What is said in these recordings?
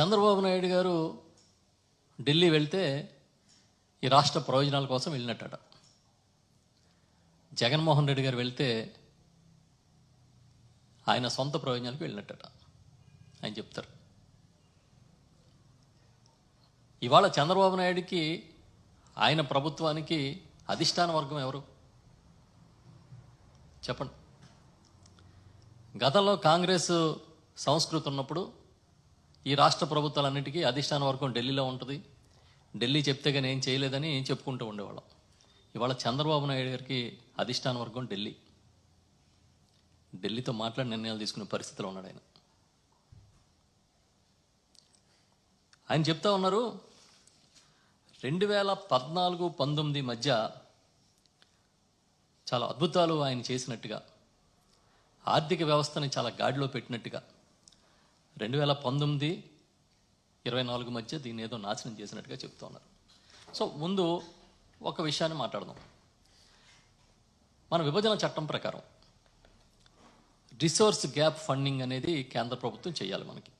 చంద్రబాబు నాయుడు గారు ఢిల్లీ వెళ్తే ఈ రాష్ట్ర ప్రయోజనాల కోసం వెళ్ళినట్టట. జగన్మోహన్ రెడ్డి గారు వెళ్తే ఆయన సొంత ప్రయోజనాలకు వెళ్ళినట్టట. ఆయన చెప్తారు. ఇవాళ చంద్రబాబు నాయుడికి ఆయన ప్రభుత్వానికి అధిష్టాన వర్గం ఎవరు? చెప్పండి. గతంలో కాంగ్రెస్ సంస్కృతి ఉన్నప్పుడు ఈ రాష్ట్ర ప్రభుత్వాలన్నిటికీ అధిష్టాన వర్గం ఢిల్లీలో ఉంటుంది. ఢిల్లీ చెప్తే కానీ ఏం చేయలేదని చెప్పుకుంటూ ఉండేవాళ్ళం. ఇవాళ చంద్రబాబు నాయుడు గారికి అధిష్టాన వర్గం ఢిల్లీ. ఢిల్లీతో మాట్లాడి నిర్ణయాలు తీసుకునే పరిస్థితిలో ఉన్నాడు ఆయన. ఆయన చెప్తా ఉన్నారు రెండు వేల పద్నాలుగు పంతొమ్మిది మధ్య చాలా అద్భుతాలు ఆయన చేసినట్టుగా ఆర్థిక వ్యవస్థని చాలా గాడిలో పెట్టినట్టుగా రెండు వేల పంతొమ్మిది ఇరవై నాలుగు మధ్య దీన్ని ఏదో నాశనం చేసినట్టుగా చెప్తా ఉన్నారు. సో ముందు ఒక విషయాన్ని మాట్లాడదాం. మన విభజన చట్టం ప్రకారం రిసోర్స్ గ్యాప్ ఫండింగ్ అనేది కేంద్ర ప్రభుత్వం చేయాలి మనకి.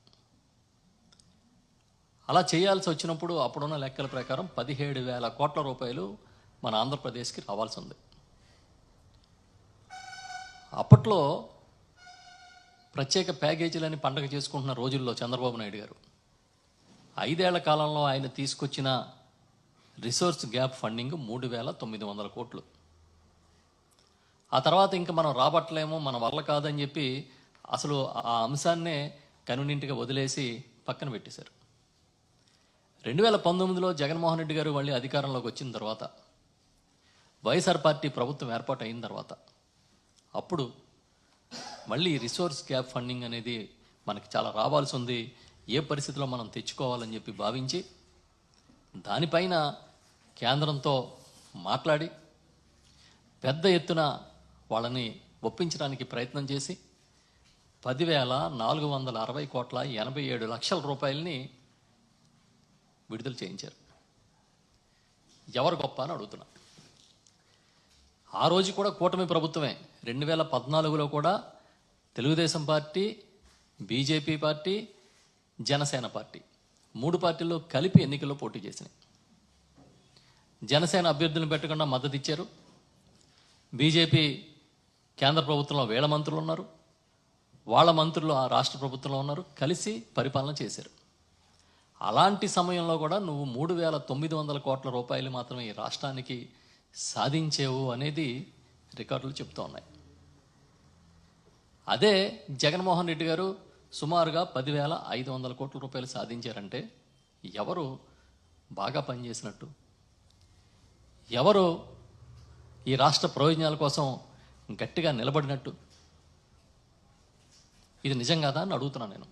అలా చేయాల్సి వచ్చినప్పుడు అప్పుడున్న లెక్కల ప్రకారం పదిహేడు వేల కోట్ల రూపాయలు మన ఆంధ్రప్రదేశ్కి రావాల్సి ఉంది. అప్పట్లో ప్రత్యేక ప్యాకేజీలని పండగ చేసుకుంటున్న రోజుల్లో చంద్రబాబు నాయుడు గారు. ఐదేళ్ళ కాలంలో ఆయన తీసుకొచ్చిన రిసోర్స్ గ్యాప్ ఫండింగ్ మూడు వేల తొమ్మిది వందల కోట్లు. ఆ తర్వాత ఇంకా మనం రాబట్టలేము మన వల్ల కాదని చెప్పి అసలు ఆ అంశాన్నే కనునింటిగా వదిలేసి పక్కన పెట్టేశారు. రెండు వేల పంతొమ్మిదిలో జగన్మోహన్ రెడ్డి గారు మళ్ళీ అధికారంలోకి వచ్చిన తర్వాత వైఎస్ఆర్ పార్టీ ప్రభుత్వం ఏర్పాటు అయిన తర్వాత అప్పుడు మళ్ళీ రిసోర్స్ గ్యాప్ ఫండింగ్ అనేది మనకి చాలా రావాల్సి ఉంది ఏ పరిస్థితిలో మనం తెచ్చుకోవాలని చెప్పి భావించి దానిపైన కేంద్రంతో మాట్లాడి పెద్ద ఎత్తున వాళ్ళని ఒప్పించడానికి ప్రయత్నం చేసి పదివేల నాలుగు వందల అరవై కోట్ల ఎనభై ఏడు లక్షల రూపాయలని విడుదల చేయించారు. ఎవరు గొప్ప అని అడుగుతున్నా. ఆ రోజు కూడా కూటమి ప్రభుత్వమే. రెండు వేల పద్నాలుగులో కూడా Telugu Desam party BJP party Jana Sena party. మూడు పార్టీల్లో కలిపి ఎన్నికల్లో పోటీ చేసినాయి. జనసేన అభ్యర్థులను పెట్టకుండా మద్దతు ఇచ్చారు. బీజేపీ కేంద్ర ప్రభుత్వంలో వేల మంత్రులు ఉన్నారు. వాళ్ళ మంత్రులు ఆ రాష్ట్ర ప్రభుత్వంలో ఉన్నారు. కలిసి పరిపాలన చేశారు. అలాంటి సమయంలో కూడా నువ్వు మూడు వేల తొమ్మిది వందల కోట్ల రూపాయలు మాత్రమే ఈ రాష్ట్రానికి సాధించేవు అనేది రికార్డులు చెప్తూ ఉన్నాయి. అదే జగన్మోహన్ రెడ్డి గారు సుమారుగా పదివేల ఐదు వందల కోట్ల రూపాయలు సాధించారంటే ఎవరు బాగా పనిచేసినట్టు? ఎవరు ఈ రాష్ట్ర ప్రయోజనాల కోసం గట్టిగా నిలబడినట్టు? ఇది నిజం కాదా అని అడుగుతున్నాను నేను.